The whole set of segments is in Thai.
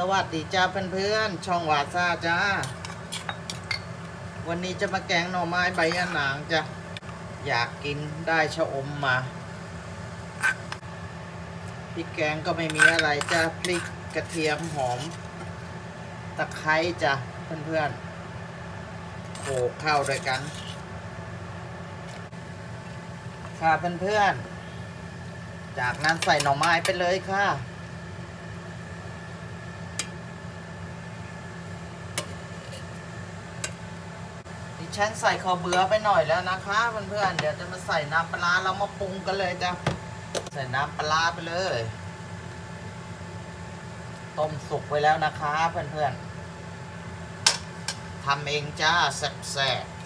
สวัสดีจ้าเพื่อนๆช่องวาซาจ้า วันนี้จะมาแกงหน่อไม้ใบยะนางจ้ะอยากกินได้ชะอมมาพริกแกงก็ไม่มีอะไรจ้ะพริกกระเทียมหอม ตะไคร้จ้ะเพื่อนๆโขลกเข้าด้วยกัน ค่ะเพื่อนๆจากนั้นใส่หน่อไม้ไปเลยค่ะ ฉันใส่ข้าวเบื่อไปหน่อยแล้วนะคะเพื่อนๆเดี๋ยวจะมาใส่น้ำปลาร้าเรามาปรุงกันเลยจ้ะใส่น้ำปลาไปเลย ต้มสุกไว้แล้วนะคะเพื่อนๆทำเองจ้าแซ่บๆ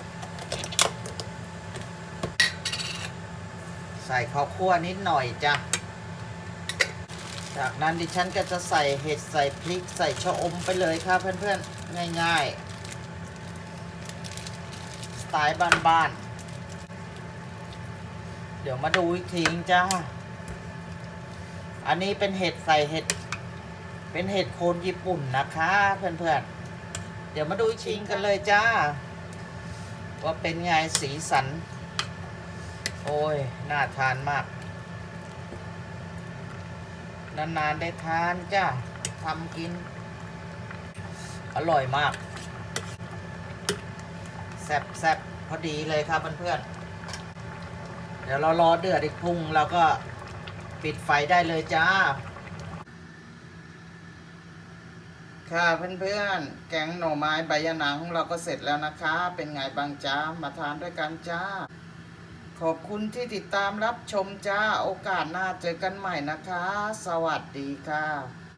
ใส่ข้าวคั่วนิดหน่อยจ้ะจากนั้นดิฉันก็จะใส่เห็ดใส่พริกใส่ชะอมไปเลยค่ะเพื่อนๆง่าย ๆ ไตล์บ้านๆ เดี๋ยวมาดูอีกทีจ้า อันนี้เป็นเห็ดใส่เห็ด เป็นเห็ดโคนญี่ปุ่นนะคะ เพื่อนๆ เดี๋ยวมาดูอีกทีกันเลยจ้า ว่าเป็นไงสีสัน โอ้ย น่าทานมาก นานๆ ได้ทานจ้าทำกิน อร่อยมาก แซ่บแซ่บพอดีเลยครับเพื่อนๆเดี๋ยวเรารอเดือดอีกพุงเราก็ปิดไฟได้เลยจ้า ค่ะเพื่อนๆ แกงหน่อไม้ใบยะนางของเราก็เสร็จแล้วนะคะ เป็นไงบางจ้ามาทานด้วยกันจ้า ขอบคุณที่ติดตามรับชมจ้า โอกาสหน้าเจอกันใหม่นะคะ สวัสดีค่ะ